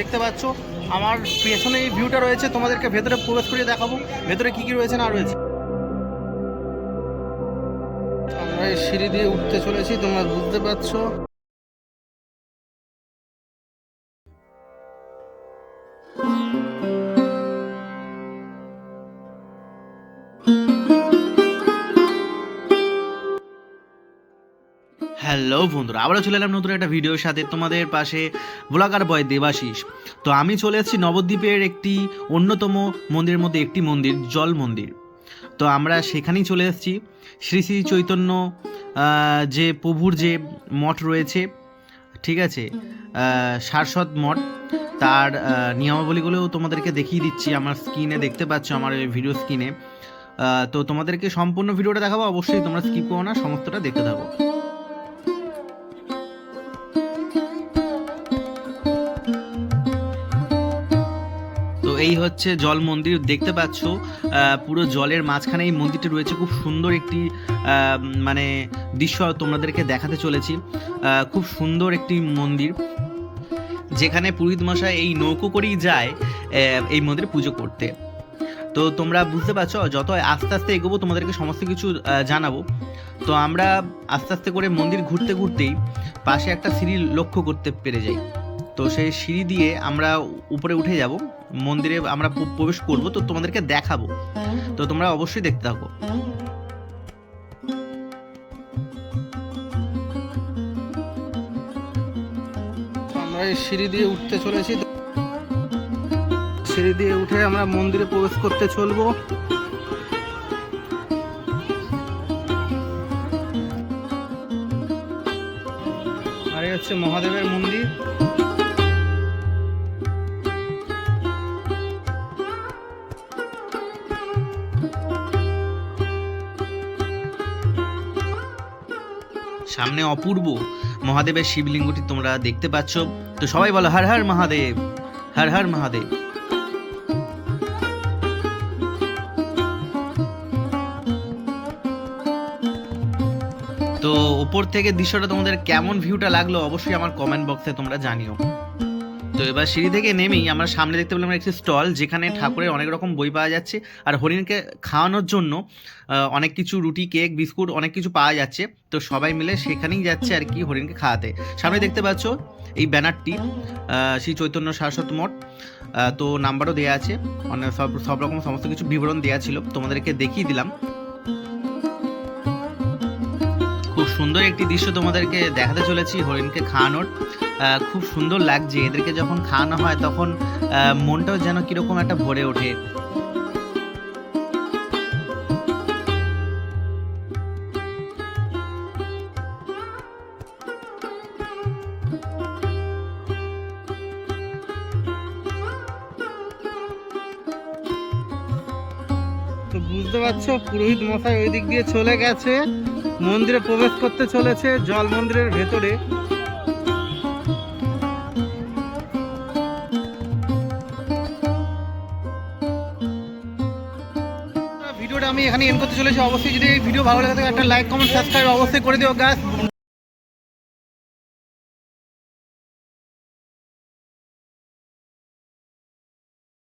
দেখতে পাচ্ছ। আমার পেছনে এই ভিউটা রয়েছে, তোমাদেরকে ভেতরে প্রবেশ করিয়ে দেখাবো। ভেতরে কি কি রয়েছে, না রয়েছে। আমরা এই সিঁড়ি দিয়ে উঠতে চলেছি, তোমরা বুঝতে পারছ। হ্যালো বন্ধুরা, আবারও চলে এলাম নতুন একটা ভিডিওর সাথে তোমাদের পাশে ব্লগার বয় দেবাশিস। তো আমি চলে এসেছি নবদ্বীপের একটি অন্যতম মন্দিরের মধ্যে একটি মন্দির, জল মন্দির। তো আমরা সেখানেই চলে এসেছি। শ্রী শ্রী চৈতন্য যে প্রভুর যে মঠ রয়েছে, ঠিক আছে সারস্বত মঠ, তার নিয়মাবলীগুলোও তোমাদেরকে দেখিয়ে দিচ্ছি। আমার স্ক্রিনে দেখতে পাচ্ছ আমার এই ভিডিও স্ক্রিনে। তো তোমাদেরকে সম্পূর্ণ ভিডিওটা দেখাবো। অবশ্যই তোমরা স্কিপ করো না, সমস্তটা দেখতে থাকো। এই হচ্ছে জল মন্দির। দেখতে পাচ্ছ আহ, পুরো জলের মাঝখানে এই মন্দিরটি রয়েছে। খুব সুন্দর একটি আহ, মানে দৃশ্য তোমাদেরকে দেখাতে চলেছি। খুব সুন্দর একটি মন্দির। যেখানে পুরোহিত মশাই এই নৌকো করেই যায় এই মন্দিরে পুজো করতে। তো তোমরা বুঝতে পারছ যত আস্তে আস্তে এগোবো তোমাদেরকে সমস্ত কিছু আহ, জানাব। তো আমরা আস্তে আস্তে করে মন্দির ঘুরতে ঘুরতেই পাশে একটা সিঁড়ি লক্ষ্য করতে পেরে যাই। তো সেই সিঁড়ি দিয়ে আমরা উপরে উঠে যাব। মন্দিরে আমরা প্রবেশ করব, তো তোমাদেরকে দেখাবো। তো তোমরা অবশ্যই দেখতে থাকো। আমরা এই সিঁড়ি দিয়ে উঠতে চলেছি সিঁড়ি দিয়ে উঠে আমরা মন্দিরে প্রবেশ করতে চলবো। আর হচ্ছে মহাদেবের মন্দির। সামনে অপূর্ব মহাদেবের শিবলিঙ্গটি তোমরা দেখতে পাচ্ছ। তো সবাই বলো, হর হর মহাদেব, হর হর মহাদেব। তো ওপর থেকে দৃশ্যটা তোমাদের কেমন ভিউটা লাগল অবশ্যই আমার কমেন্ট বক্সে তোমরা জানিও। তো এবার সিঁড়ি থেকে নেমেই আমরা সামনে দেখতে পেলাম একটি স্টল যেখানে ঠাকুরের অনেক রকম বই পাওয়া যাচ্ছে। আর হরিণকে খাওয়ানোর জন্য অনেক কিছু রুটি কেক বিস্কুট অনেক কিছু পাওয়া যাচ্ছে। তো সবাই মিলে সেখানেই যাচ্ছে আর কি হরিণকে খাওয়াতে। সামনে দেখতে পাচ্ছ এই ব্যানারটি শ্রী চৈতন্য শাশ্বত মঠ। তো নাম্বারও দেওয়া আছে। অনেক সব সব রকম সমস্ত কিছু বিবরণ দেওয়া ছিল। তোমাদেরকে দেখিয়ে দিলাম। খুব সুন্দর একটি দৃশ্য তোমাদেরকে দেখাতে চলেছি, হরিণকে খাওয়ানোর। খুব সুন্দর লাগছে। এদেরকে যখন খাওয়ানো হয়, তখন মনটাও যেন কীরকম একটা ভরে ওঠে। তো বুঝতে পারছ, পুরোহিত মশাই ওই দিক দিয়ে চলে গেছে। মন্দিরে প্রবেশ করতে চলেছে জল মন্দিরের ভেতরে। আমি এখানে এন্ড করতে চলেছি। অবশ্যই যদি এই ভিডিও ভালো লাগে থাকে একটা লাইক কমেন্ট সাবস্ক্রাইব অবশ্যই করে দিও গাছ